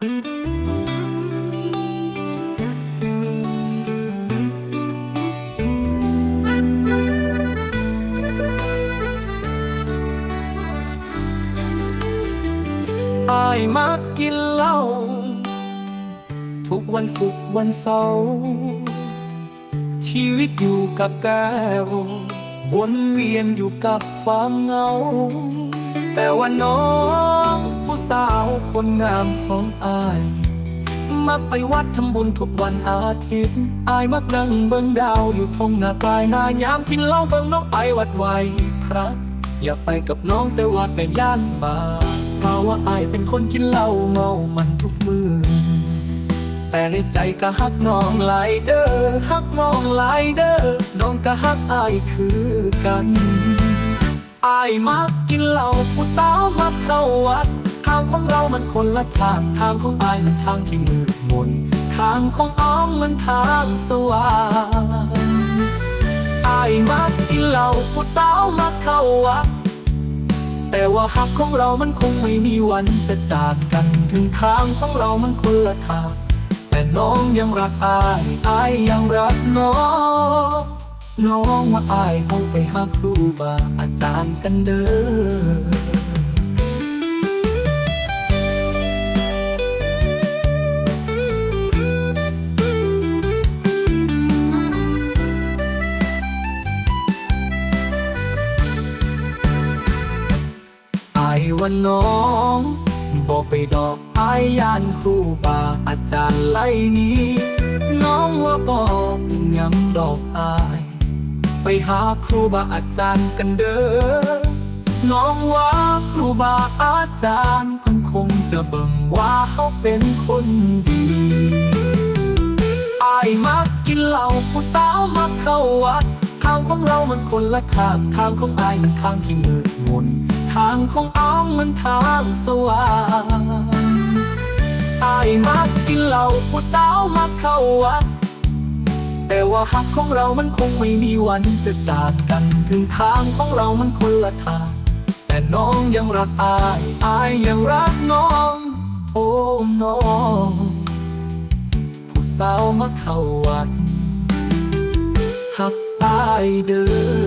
อายมักกินเหล้าทุกวันศุกร์วันเสาร์ชีวิตอยู่กับแก้ววนเวียนอยู่กับความเหงา แต่ว่าน้อง สาวคนงามของอาย มักไปวัดทำบุญทุกวันอาทิตย์ อายมักนั่งเบิ่งดาวอยู่ทงหน้าปลายนายามกินเหล้าเบิ่งน้องไปวัดไหวพระอย่าไปกับน้องแต่ว่าเป็นย่านบาเพราะว่าอายเป็นคนกินเหล้าเมามันทุกมือแต่ในใจก็ฮักน้องหลายเด้อฮักน้องหลายเด้อน้องก็ฮักอายคือกันอายมักกินเหล้าผู้สาวมักเข้าวัดางของเรามันคนละทาง ทางของอายมันทางที่มืดมน ทางของอ้อมมันทางสว่างอายมักกินเหล้าผู้สาวมักเข้าวัดแต่ว่าหักของเรามันคงไม่มีวันจะจากกัน ถึงทางของเรามันคนละทาง แต่น้องยังรักอายอายยังรักน้องน้องว่าอายคงไปหาครูบาอาจารย์กันเด้อ ว่าน้องบอกไปดอกอายยานครูบาอาจารย์ไล่นี้ น้องว่าบอกยังดอกอาย ไปหาครูบาอาจารย์กันเด้อน้องว่าครูบาอาจารย์เพิ่นคงจะเบิ่งว่าเขาเป็นคนดีอายมักกินเหล้าผู้สาวมักเข้าวัดทางของเรามันคนละทางทางของอายมันทางที่มืดมน ทางของอ้อมมันทางสว่างอายมักกินเหล้าผู้สาวมักเข้าวัด แต่ว่าหักของเรามันคงไม่มีวันจะจากกัน ถึงทางของเรามันคนละทาง แต่น้องยังรักอายอายยังรักน้อง โอ้น้อง ผู้สาวมาเข้าวัดหักอายเด้อ